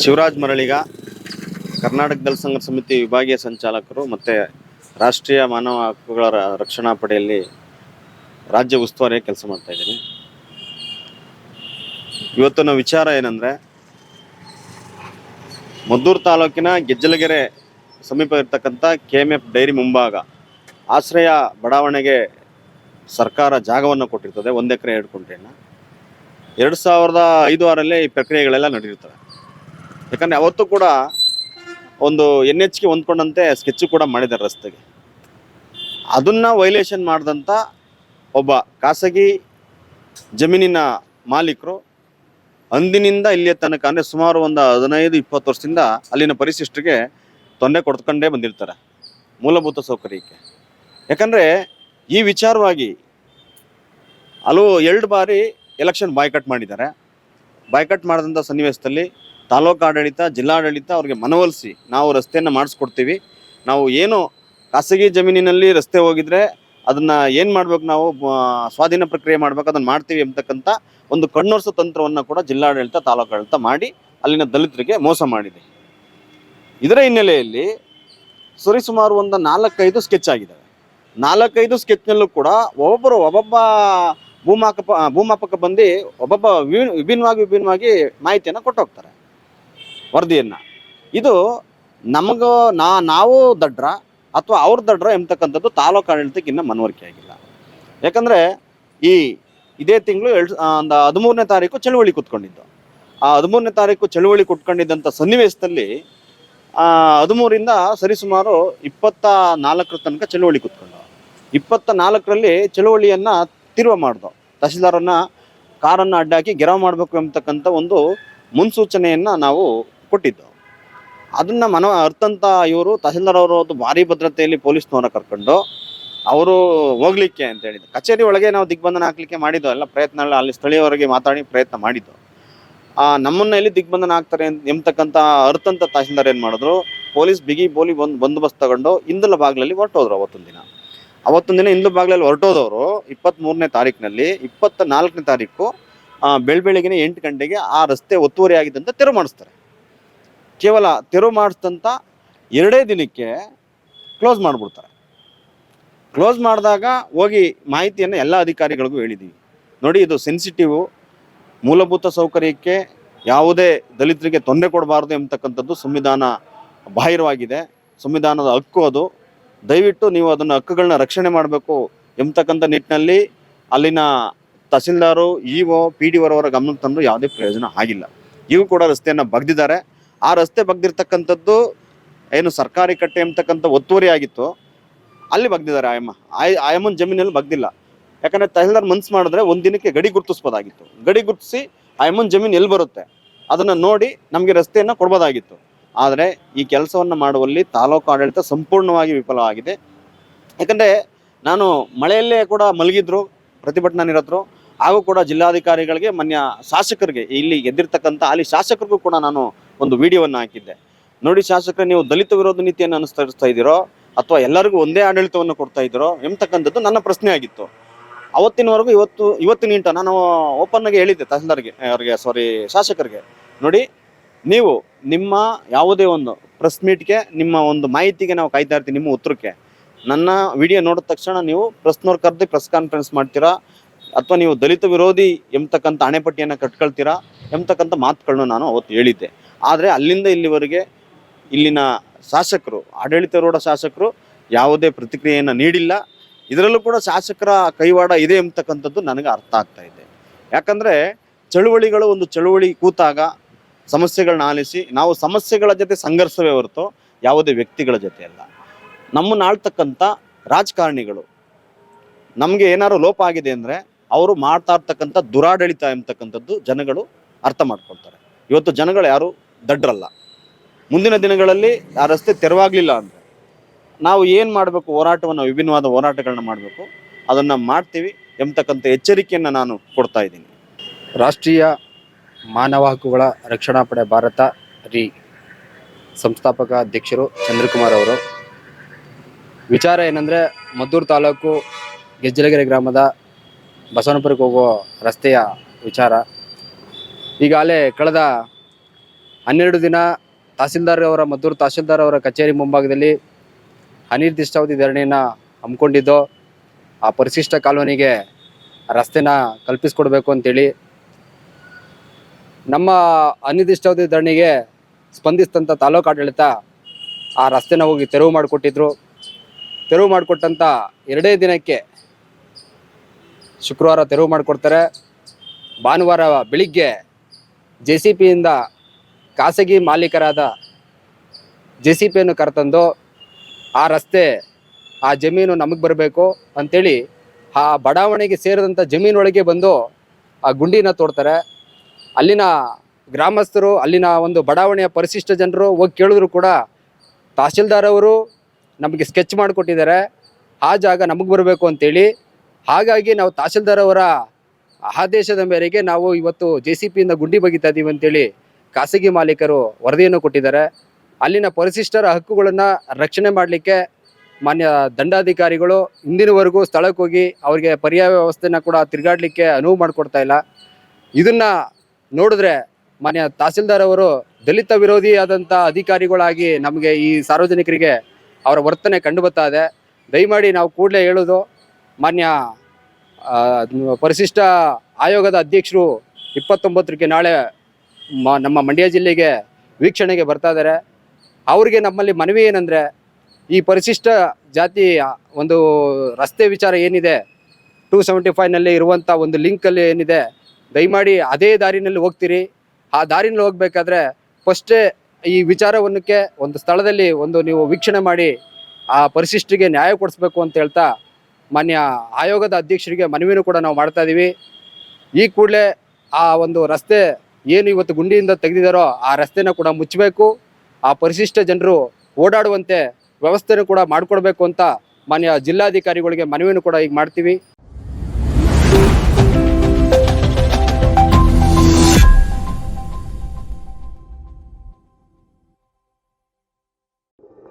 ಶಿವರಾಜ್ ಮರಳಿಗ, ಕರ್ನಾಟಕ ದಲ್ ಸಂಘ ಸಮಿತಿ ವಿಭಾಗೀಯ ಸಂಚಾಲಕರು ಮತ್ತು ರಾಷ್ಟ್ರೀಯ ಮಾನವ ಹಕ್ಕುಗಳ ರಕ್ಷಣಾ ಪಡೆಯಲ್ಲಿ ರಾಜ್ಯ ಉಸ್ತುವಾರಿ ಕೆಲಸ ಮಾಡ್ತಾ ಇದ್ದೀನಿ. ಇವತ್ತಿನ ವಿಚಾರ ಏನಂದರೆ, ಮದ್ದೂರು ತಾಲೂಕಿನ ಗೆಜ್ಜಲಗೆರೆ ಸಮೀಪ ಇರ್ತಕ್ಕಂಥ ಕೆ ಎಂ ಎಫ್ ಡೈರಿ ಮುಂಭಾಗ ಆಶ್ರಯ ಬಡಾವಣೆಗೆ ಸರ್ಕಾರ ಜಾಗವನ್ನು ಕೊಟ್ಟಿರ್ತದೆ, ಒಂದು ಎಕರೆ ಎರಡು ಕುಂಟೆಯನ್ನು. ಎರಡು ಸಾವಿರದ ಐದು ಆರಲ್ಲೇ ಈ ಪ್ರಕ್ರಿಯೆಗಳೆಲ್ಲ ನಡೆಯುತ್ತವೆ. ಯಾಕಂದರೆ ಅವತ್ತು ಕೂಡ ಒಂದು ಎನ್ ಎಚ್ಗೆ ಹೊಂದ್ಕೊಂಡಂತೆ ಸ್ಕೆಚ್ ಕೂಡ ಮಾಡಿದ್ದಾರೆ ರಸ್ತೆಗೆ. ಅದನ್ನು ವೈಲೇಷನ್ ಮಾಡಿದಂಥ ಒಬ್ಬ ಖಾಸಗಿ ಜಮೀನಿನ ಮಾಲೀಕರು ಅಂದಿನಿಂದ ಇಲ್ಲಿಯ ತನಕ, ಅಂದರೆ ಸುಮಾರು ಒಂದು ಹದಿನೈದು, ಇಪ್ಪತ್ತು ವರ್ಷದಿಂದ ಅಲ್ಲಿನ ಪರಿಶಿಷ್ಟರಿಗೆ ತೊಂದರೆ ಕೊಡ್ಕೊಂಡೇ ಬಂದಿರ್ತಾರೆ ಮೂಲಭೂತ ಸೌಕರ್ಯಕ್ಕೆ. ಯಾಕಂದರೆ ಈ ವಿಚಾರವಾಗಿ ಹಲವು ಎರಡು ಬಾರಿ ಎಲೆಕ್ಷನ್ ಬಾಯ್ಕಟ್ ಮಾಡಿದ್ದಾರೆ. ಬಾಯ್ಕಟ್ ಮಾಡಿದಂಥ ಸನ್ನಿವೇಶದಲ್ಲಿ ತಾಲೂಕು ಆಡಳಿತ, ಜಿಲ್ಲಾಡಳಿತ ಅವ್ರಿಗೆ ಮನವೊಲಿಸಿ ನಾವು ರಸ್ತೆಯನ್ನು ಮಾಡಿಸ್ಕೊಡ್ತೀವಿ. ನಾವು ಏನು ಖಾಸಗಿ ಜಮೀನಿನಲ್ಲಿ ರಸ್ತೆ ಹೋಗಿದ್ರೆ ಅದನ್ನು ಏನು ಮಾಡ್ಬೇಕು ನಾವು ಸ್ವಾಧೀನ ಪ್ರಕ್ರಿಯೆ ಮಾಡ್ಬೇಕು, ಅದನ್ನು ಮಾಡ್ತೀವಿ ಅಂತಕ್ಕಂಥ ಒಂದು ಕಣ್ಣೊರ್ಸೋ ತಂತ್ರವನ್ನು ಕೂಡ ಜಿಲ್ಲಾಡಳಿತ, ತಾಲೂಕು ಆಡಳಿತ ಮಾಡಿ ಅಲ್ಲಿನ ದಲಿತರಿಗೆ ಮೋಸ ಮಾಡಿದೆ. ಇದರ ಹಿನ್ನೆಲೆಯಲ್ಲಿ ಸರಿಸುಮಾರು ಒಂದು ನಾಲ್ಕೈದು ಸ್ಕೆಚ್ ಆಗಿದ್ದಾವೆ. ನಾಲ್ಕೈದು ಸ್ಕೆಚ್ನಲ್ಲೂ ಕೂಡ ಒಬ್ಬೊಬ್ಬರು ಒಬ್ಬೊಬ್ಬ ಭೂಮಾಪಕ ಭೂಮಾಪಕ ಬಂದು ಒಬ್ಬೊಬ್ಬ ವಿಭಿನ್ನ, ವಿಭಿನ್ನವಾಗಿ ವಿಭಿನ್ನವಾಗಿ ಮಾಹಿತಿಯನ್ನು ಕೊಟ್ಟು ಹೋಗ್ತಾರೆ ವರದಿಯನ್ನು. ಇದು ನಮಗೂ ನಾ, ನಾವು ದಡ್ರ ಅಥವಾ ಅವ್ರ ದಡ್ರ ಎಂಬತಕ್ಕಂಥದ್ದು ತಾಲೂಕು ಆಡಳಿತಕ್ಕೆ ಇನ್ನೂ ಮನವರಿಕೆ ಆಗಿಲ್ಲ. ಯಾಕಂದರೆ ಈ ಇದೇ ತಿಂಗಳು ಎರಡು ಒಂದು ಹದಿಮೂರನೇ ತಾರೀಕು ಚಳುವಳಿ ಕೂತ್ಕೊಂಡಿದ್ದು. ಆ ಹದಿಮೂರನೇ ತಾರೀಕು ಚಳುವಳಿ ಕುಟ್ಕೊಂಡಿದ್ದಂಥ ಸನ್ನಿವೇಶದಲ್ಲಿ ಹದಿಮೂರಿಂದ ಸರಿಸುಮಾರು ಇಪ್ಪತ್ತ ನಾಲ್ಕರ ತನಕ ಚಳುವಳಿ ಕೂತ್ಕೊಂಡು ಇಪ್ಪತ್ತ ನಾಲ್ಕರಲ್ಲಿ ಚಳುವಳಿಯನ್ನು ತಿರುವ ಮಾಡ್ದು. ತಹಸೀಲ್ದಾರನ್ನು ಕಾರನ್ನು ಅಡ್ಡಾಕಿ ಗೆರವು ಮಾಡಬೇಕು ಎಂಬತಕ್ಕಂಥ ಒಂದು ಮುನ್ಸೂಚನೆಯನ್ನು ನಾವು ಕೊಟ್ಟಿದ್ದು. ಅದನ್ನ ಮನ ಅರ್ಥಂತ ಇವರು ತಹಸೀಲ್ದಾರ್ ಅವರು ಅದು ಭಾರಿ ಭದ್ರತೆಯಲ್ಲಿ ಪೊಲೀಸ್ನವರ ಕರ್ಕೊಂಡು ಅವರು ಹೋಗ್ಲಿಕ್ಕೆ ಅಂತ ಹೇಳಿದ್ರು. ಕಚೇರಿ ಒಳಗೆ ನಾವು ದಿಗ್ಬಂಧನ ಹಾಕ್ಲಿಕ್ಕೆ ಮಾಡಿದ್ದು ಎಲ್ಲ ಪ್ರಯತ್ನ ಅಲ್ಲಿ ಸ್ಥಳೀಯವರಿಗೆ ಮಾತಾಡಿ ಪ್ರಯತ್ನ ಮಾಡಿದ್ದು. ಆ, ನಮ್ಮನ್ನ ಎಲ್ಲಿ ದಿಗ್ಬಂಧನ ಆಗ್ತಾರೆ ಅಂತ ಎಂಬತಕ್ಕಂಥ ಅರ್ಥಂತ ತಹಸೀಲ್ದಾರ್ ಏನು ಮಾಡಿದ್ರು ಪೊಲೀಸ್ ಬಿಗಿ ಬೋಲಿ ಒಂದು ಬಂದೋಬಸ್ತ್ ತಗೊಂಡು ಇಂದಲ ಬಾಗ್ಲಲ್ಲಿ ಹೊರಟೋದ್ರು ಅವತ್ತೊಂದು ದಿನ. ಅವತ್ತೊಂದು ದಿನ ಇಂದು ಬಾಗ್ಲಲ್ಲಿ ಹೊರಟೋದವರು ಇಪ್ಪತ್ತ್ಮೂರನೇ ತಾರೀಕಿನಲ್ಲಿ ಇಪ್ಪತ್ತ ನಾಲ್ಕನೇ ತಾರೀಕು ಬೆಳ ಬೆಳಗಿನ ಎಂಟು ಗಂಟೆಗೆ ಆ ರಸ್ತೆ ಒತ್ತುವರಿ ಆಗಿದ್ದಂತ ತೆರವು ಮಾಡಿಸ್ತಾರೆ ಕೇವಲ ತೆರವು ಮಾಡಿಸಿದಂಥ ಎರಡೇ ದಿನಕ್ಕೆ ಕ್ಲೋಸ್ ಮಾಡಿಬಿಡ್ತಾರೆ. ಕ್ಲೋಸ್ ಮಾಡಿದಾಗ ಹೋಗಿ ಮಾಹಿತಿಯನ್ನು ಎಲ್ಲ ಅಧಿಕಾರಿಗಳಿಗೂ ಹೇಳಿದ್ದೀವಿ ನೋಡಿ, ಇದು ಸೆನ್ಸಿಟಿವ್ ಮೂಲಭೂತ ಸೌಕರ್ಯಕ್ಕೆ ಯಾವುದೇ ದಲಿತರಿಗೆ ತೊಂದರೆ ಕೊಡಬಾರ್ದು ಎಂಬತಕ್ಕಂಥದ್ದು ಸಂವಿಧಾನ ಬಾಹಿರವಾಗಿದೆ. ಸಂವಿಧಾನದ ಹಕ್ಕು ಅದು. ದಯವಿಟ್ಟು ನೀವು ಅದನ್ನು ಹಕ್ಕುಗಳನ್ನ ರಕ್ಷಣೆ ಮಾಡಬೇಕು ಎಂಬತಕ್ಕಂಥ ನಿಟ್ಟಿನಲ್ಲಿ ಅಲ್ಲಿನ tahsildar E O P D ಅವರ ಗಮನಕ್ಕೆ ತಂದು ಯಾವುದೇ ಪ್ರಯೋಜನ ಆಗಿಲ್ಲ. ಇವು ಕೂಡ ರಸ್ತೆಯನ್ನು ಬಗ್ದಿದ್ದಾರೆ. ಆ ರಸ್ತೆ ಬಗ್ದಿರ್ತಕ್ಕಂಥದ್ದು ಏನು ಸರ್ಕಾರಿ ಕಟ್ಟೆ ಎಂಬತಕ್ಕಂಥ ಒತ್ತುವರಿ ಆಗಿತ್ತು. ಅಲ್ಲಿ ಬಗ್ದಿದ್ದಾರೆ ಆಯಮ್ಮ. ಆಯ್ ಆಯಮ್ಮನ ಜಮೀನಲ್ಲಿ ಬಗ್ದಿಲ್ಲ. ಯಾಕಂದ್ರೆ ತಹಸೀಲ್ದಾರ್ ಮನ್ಸು ಮಾಡಿದ್ರೆ ಒಂದು ದಿನಕ್ಕೆ ಗಡಿ ಗುರುತಿಸ್ಬೋದಾಗಿತ್ತು. ಗಡಿ ಗುರುತಿಸಿ ಆಯಮ್ಮನ ಜಮೀನು ಎಲ್ಲಿ ಬರುತ್ತೆ? ಅದನ್ನು ನೋಡಿ ನಮಗೆ ರಸ್ತೆಯನ್ನು ಕೊಡ್ಬೋದಾಗಿತ್ತು. ಆದರೆ ಈ ಕೆಲಸವನ್ನು ಮಾಡುವಲ್ಲಿ ತಾಲೂಕು ಆಡಳಿತ ಸಂಪೂರ್ಣವಾಗಿ ವಿಫಲವಾಗಿದೆ ಯಾಕಂದರೆ ನಾನು ಮಳೆಯಲ್ಲೇ ಕೂಡ ಮಲಗಿದ್ರು, ಪ್ರತಿಭಟನಾ ನಿರತರು, ಹಾಗೂ ಕೂಡ ಜಿಲ್ಲಾಧಿಕಾರಿಗಳಿಗೆ, ಮನ್ಯ ಶಾಸಕರಿಗೆ, ಇಲ್ಲಿ ಗೆದ್ದಿರ್ತಕ್ಕಂಥ ಅಲ್ಲಿ ಶಾಸಕರಿಗೂ ಕೂಡ ನಾನು ಒಂದು ವಿಡಿಯೋವನ್ನು ಹಾಕಿದ್ದೆ. ನೋಡಿ ಶಾಸಕರು, ನೀವು ದಲಿತ ವಿರೋಧ ನೀತಿಯನ್ನು ಅನುಸರಿಸ್ತಾ ಇದ್ದೀರೋ ಅಥವಾ ಎಲ್ಲರಿಗೂ ಒಂದೇ ಆಡಳಿತವನ್ನು ಕೊಡ್ತಾ ಇದ್ದೀರೋ ಎಂಬತಕ್ಕಂಥದ್ದು ನನ್ನ ಪ್ರಶ್ನೆ ಆಗಿತ್ತು. ಅವತ್ತಿನವರೆಗೂ ಇವತ್ತು, ಇವತ್ತಿನ ಇಂಟ ನಾನು ಓಪನ್ ಆಗಿ ಹೇಳಿದ್ದೆ ತಹಸೀಲ್ದಾರ್ಗೆ ಅವ್ರಿಗೆ ಸಾರಿ ಶಾಸಕರಿಗೆ. ನೋಡಿ, ನೀವು ನಿಮ್ಮ ಯಾವುದೇ ಒಂದು ಪ್ರೆಸ್ ಮೀಟ್ಗೆ ನಿಮ್ಮ ಒಂದು ಮಾಹಿತಿಗೆ ನಾವು ಕಾಯ್ತಾ ಇರ್ತೀವಿ, ನಿಮ್ಮ ಉತ್ತರಕ್ಕೆ. ನನ್ನ ವಿಡಿಯೋ ನೋಡಿದ ತಕ್ಷಣ ನೀವು ಪ್ರೆಸ್ನವ್ರು ಕರೆದು ಪ್ರೆಸ್ ಕಾನ್ಫರೆನ್ಸ್ ಮಾಡ್ತೀರಾ? ಅಥವಾ ನೀವು ದಲಿತ ವಿರೋಧಿ ಎಂಬತಕ್ಕಂಥ ಅಣೆಪಟ್ಟಿಯನ್ನು ಕಟ್ಕೊಳ್ತೀರಾ? ಎಂಬತಕ್ಕಂಥ ಮಾತುಗಳನ್ನ ನಾನು ಅವತ್ತು ಹೇಳಿದ್ದೆ. ಆದರೆ ಅಲ್ಲಿಂದ ಇಲ್ಲಿವರೆಗೆ ಇಲ್ಲಿನ ಶಾಸಕರು, ಆಡಳಿತಾರೂಢ ಶಾಸಕರು ಯಾವುದೇ ಪ್ರತಿಕ್ರಿಯೆಯನ್ನು ನೀಡಿಲ್ಲ. ಇದರಲ್ಲೂ ಕೂಡ ಶಾಸಕರ ಕೈವಾಡ ಇದೆ ಎಂಬತಕ್ಕಂಥದ್ದು ನನಗೆ ಅರ್ಥ ಆಗ್ತಾ ಇದೆ. ಯಾಕಂದರೆ ಚಳುವಳಿಗಳು ಒಂದು ಚಳುವಳಿ ಕೂತಾಗ ಸಮಸ್ಯೆಗಳನ್ನ ಆಲಿಸಿ, ನಾವು ಸಮಸ್ಯೆಗಳ ಜೊತೆ ಸಂಘರ್ಷವೇ ಹೊರತು ಯಾವುದೇ ವ್ಯಕ್ತಿಗಳ ಜೊತೆ ಅಲ್ಲ. ನಮ್ಮನ್ನು ಆಳ್ತಕ್ಕಂಥ ರಾಜಕಾರಣಿಗಳು ನಮಗೆ ಏನಾದ್ರು ಲೋಪ ಆಗಿದೆ ಅಂದರೆ ಅವರು ಮಾಡ್ತಾ ಇರ್ತಕ್ಕಂಥ ದುರಾಡಳಿತ ಎಂಬತಕ್ಕಂಥದ್ದು ಜನಗಳು ಅರ್ಥ ಮಾಡ್ಕೊಳ್ತಾರೆ. ಇವತ್ತು ಜನಗಳು ಯಾರು? ದಡ್ರಲ್ಲ. ಮುಂದಿನ ದಿನಗಳಲ್ಲಿ ಆ ರಸ್ತೆ ತೆರವಾಗಲಿಲ್ಲ ಅಂದರೆ ನಾವು ಏನು ಮಾಡಬೇಕು? ಹೋರಾಟವನ್ನು, ವಿಭಿನ್ನವಾದ ಹೋರಾಟಗಳನ್ನ ಮಾಡಬೇಕು. ಅದನ್ನು ಮಾಡ್ತೀವಿ. ಎಂಬತಕ್ಕಂಥ ಎಚ್ಚರಿಕೆಯನ್ನು ನಾನು ಕೊಡ್ತಾ ಇದ್ದೀನಿ. ರಾಷ್ಟ್ರೀಯ ಮಾನವ ಹಕ್ಕುಗಳ ರಕ್ಷಣಾ ಪಡೆ ಭಾರತ ರಿ ಸಂಸ್ಥಾಪಕ ಅಧ್ಯಕ್ಷರು ಚಂದ್ರಕುಮಾರ್ ಅವರು. ವಿಚಾರ ಏನಂದರೆ, ಮದ್ದೂರು ತಾಲೂಕು ಗೆಜ್ಜಲಗೆರೆ ಗ್ರಾಮದ ಬಸವನಪುರಕ್ಕೆ ಹೋಗೋ ರಸ್ತೆಯ ವಿಚಾರ. ಈಗಾಗಲೇ ಕಳೆದ ಹನ್ನೆರಡು ದಿನ ತಹಸೀಲ್ದಾರ್ ಅವರ, ಮದ್ದೂರು ತಹಸೀಲ್ದಾರ್ ಅವರ ಕಚೇರಿ ಮುಂಭಾಗದಲ್ಲಿ ಅನಿರ್ದಿಷ್ಟಾವಧಿ ಧರಣಿಯನ್ನು ಹಮ್ಮಿಕೊಂಡಿದ್ದು, ಆ ಪರಿಶಿಷ್ಟ ಕಾಲೋನಿಗೆ ರಸ್ತೆನ ಕಲ್ಪಿಸ್ಕೊಡ್ಬೇಕು ಅಂತೇಳಿ. ನಮ್ಮ ಅನಿರ್ದಿಷ್ಟಾವಧಿ ಧರಣಿಗೆ ಸ್ಪಂದಿಸಿದಂಥ ತಾಲೂಕು ಆಡಳಿತ ಆ ರಸ್ತೆನ ಹೋಗಿ ತೆರವು ಮಾಡಿಕೊಟ್ಟಿದ್ರು. ತೆರವು ಮಾಡಿಕೊಟ್ಟಂಥ ಎರಡೇ ದಿನಕ್ಕೆ ಶುಕ್ರವಾರ ತೆರವು ಮಾಡಿಕೊಡ್ತಾರೆ. ಭಾನುವಾರ ಬೆಳಿಗ್ಗೆ ಜೆ ಸಿ ಪಿಯಿಂದ ಖಾಸಗಿ ಮಾಲೀಕರಾದ ಜೆ ಸಿ ಪಿಯನ್ನು ಕರೆತಂದು ಆ ರಸ್ತೆ, ಆ ಜಮೀನು ನಮಗೆ ಬರಬೇಕು ಅಂಥೇಳಿ ಆ ಬಡಾವಣೆಗೆ ಸೇರಿದಂಥ ಜಮೀನೊಳಗೆ ಬಂದು ಆ ಗುಂಡಿನ ತೋಡ್ತಾರೆ. ಅಲ್ಲಿನ ಗ್ರಾಮಸ್ಥರು, ಅಲ್ಲಿನ ಒಂದು ಬಡಾವಣೆಯ ಪರಿಶಿಷ್ಟ ಜನರು ಹೋಗಿ ಕೇಳಿದ್ರು ಕೂಡ ತಹಸೀಲ್ದಾರ್ ಅವರು ನಮಗೆ ಸ್ಕೆಚ್ ಮಾಡಿಕೊಟ್ಟಿದ್ದಾರೆ. ಆ ಜಾಗ ನಮಗೆ ಬರಬೇಕು ಅಂತೇಳಿ. ಹಾಗಾಗಿ ನಾವು ತಹಶೀಲ್ದಾರ್ ಅವರ ಆದೇಶದ ಮೇರೆಗೆ ನಾವು ಇವತ್ತು ಜೆ ಸಿ ಪಿಯಿಂದ ಗುಂಡಿ ಬಗಿತಾ ಇದ್ದೀವಿ ಅಂತೇಳಿ ಖಾಸಗಿ ಮಾಲೀಕರು ವರದಿಯನ್ನು ಕೊಟ್ಟಿದ್ದಾರೆ. ಅಲ್ಲಿನ ಪರಿಶಿಷ್ಟರ ಹಕ್ಕುಗಳನ್ನು ರಕ್ಷಣೆ ಮಾಡಲಿಕ್ಕೆ ಮಾನ್ಯ ದಂಡಾಧಿಕಾರಿಗಳು ಇಂದಿನವರೆಗೂ ಸ್ಥಳಕ್ಕೆ ಹೋಗಿ ಅವರಿಗೆ ಪರ್ಯಾಯ ವ್ಯವಸ್ಥೆನ ಕೂಡ ತಿರುಗಾಡಲಿಕ್ಕೆ ಅನುವು ಮಾಡಿಕೊಡ್ತಾ ಇಲ್ಲ. ಇದನ್ನು ನೋಡಿದ್ರೆ ಮಾನ್ಯ ತಹಸೀಲ್ದಾರ್ ಅವರು ದಲಿತ ವಿರೋಧಿ ಆದಂಥ ಅಧಿಕಾರಿಗಳಾಗಿ ನಮಗೆ ಈ ಸಾರ್ವಜನಿಕರಿಗೆ ಅವರ ವರ್ತನೆ ಕಂಡು ಬರ್ತಾ ಇದೆ. ದಯಮಾಡಿ ನಾವು ಕೂಡಲೇ ಹೇಳೋದು, ಮಾನ್ಯ ಪರಿಶಿಷ್ಟ ಆಯೋಗದ ಅಧ್ಯಕ್ಷರು ಇಪ್ಪತ್ತೊಂಬತ್ತರಿಗೆ ನಾಳೆ ನಮ್ಮ ಮಂಡ್ಯ ಜಿಲ್ಲೆಗೆ ವೀಕ್ಷಣೆಗೆ ಬರ್ತಾ ಇದ್ದಾರೆ. ಅವ್ರಿಗೆ ನಮ್ಮಲ್ಲಿ ಮನವಿ ಏನಂದರೆ, ಈ ಪರಿಶಿಷ್ಟ ಜಾತಿ ಒಂದು ರಸ್ತೆ ವಿಚಾರ ಏನಿದೆ, ಟೂ ಸೆವೆಂಟಿ ಫೈವ್ನಲ್ಲಿ ಇರುವಂಥ ಒಂದು ಲಿಂಕಲ್ಲಿ ಏನಿದೆ, ದಯಮಾಡಿ ಅದೇ ದಾರಿನಲ್ಲಿ ಹೋಗ್ತೀರಿ. ಆ ದಾರಿನಲ್ಲಿ ಹೋಗಬೇಕಾದ್ರೆ ಫಸ್ಟೇ ಈ ವಿಚಾರವನ್ನಕ್ಕೆ ಒಂದು ಸ್ಥಳದಲ್ಲಿ ಒಂದು ನೀವು ವೀಕ್ಷಣೆ ಮಾಡಿ, ಆ ಪರಿಶಿಷ್ಟರಿಗೆ ನ್ಯಾಯ ಕೊಡಿಸ್ಬೇಕು ಅಂತ ಹೇಳ್ತಾ ಮಾನ್ಯ ಆಯೋಗದ ಅಧ್ಯಕ್ಷರಿಗೆ ಮನವಿನೂ ಕೂಡ ನಾವು ಮಾಡ್ತಾ ಇದ್ದೀವಿ ಈ ಕೂಡಲೇ ಆ ಒಂದು ರಸ್ತೆ ಏನು ಇವತ್ತು ಗುಂಡಿಯಿಂದ ತೆಗೆದಿದ್ದಾರೋ ಆ ರಸ್ತೆನ ಕೂಡ ಮುಚ್ಚಬೇಕು. ಆ ಪರಿಶಿಷ್ಟ ಜನರು ಓಡಾಡುವಂತೆ ವ್ಯವಸ್ಥೆನೂ ಕೂಡ ಮಾಡಿಕೊಡ್ಬೇಕು ಅಂತ ಮಾನ್ಯ ಜಿಲ್ಲಾಧಿಕಾರಿಗಳಿಗೆ ಮನವಿಯನ್ನು ಕೂಡ ಈಗ ಮಾಡ್ತೀವಿ.